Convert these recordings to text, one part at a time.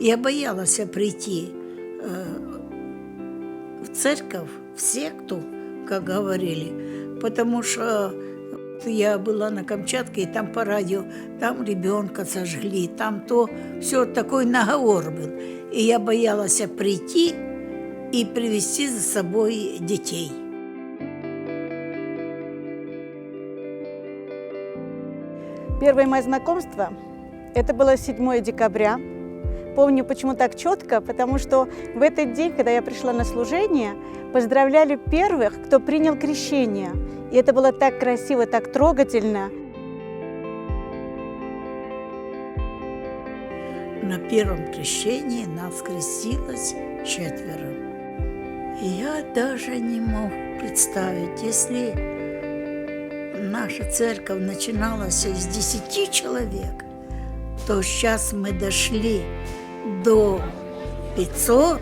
Я боялась прийти э, в церковь, в секту, как говорили, потому что я была на Камчатке, и там по радио, там ребенка сожгли, там то, все такой наговор был. И я боялась прийти и привести за собой детей. Первое мое знакомство, это было 7 декабря. Помню почему так четко, потому что в этот день, когда я пришла на служение, поздравляли первых, кто принял крещение. И это было так красиво, так трогательно. На первом крещении нас крестилось четверо. Я даже не могу представить, если наша церковь начиналась из десяти человек, то сейчас мы дошли до 500.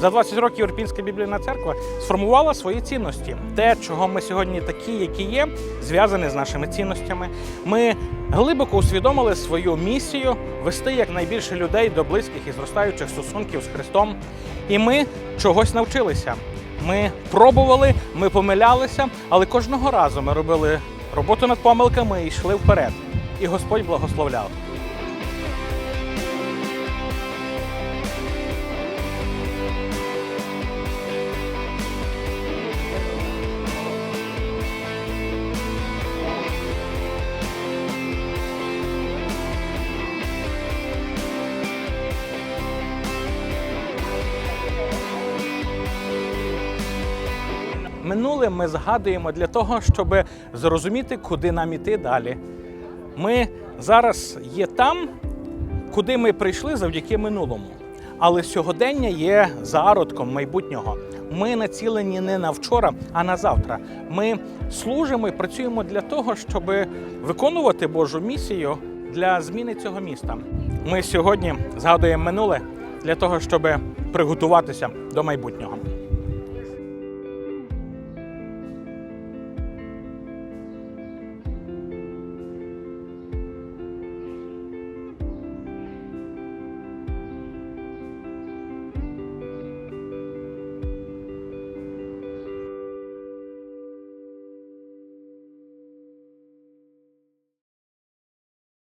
За 20 років Ірпінська біблійна церква сформувала свої цінності. Те, чого ми сьогодні такі, які є, зв'язане з нашими цінностями. Ми глибоко усвідомили свою місію вести якнайбільше людей до близьких і зростаючих стосунків з Христом. І ми чогось навчилися. Ми пробували, ми помилялися, але кожного разу ми робили роботу над помилками йшли вперед. І Господь благословляв. Минуле ми згадуємо для того, щоб зрозуміти, куди нам іти далі. Ми зараз є там, куди ми прийшли завдяки минулому. Але сьогодення є зародком майбутнього. Ми націлені не на вчора, а на завтра. Ми служимо і працюємо для того, щоб виконувати Божу місію для зміни цього міста. Ми сьогодні згадуємо минуле для того, щоб приготуватися до майбутнього.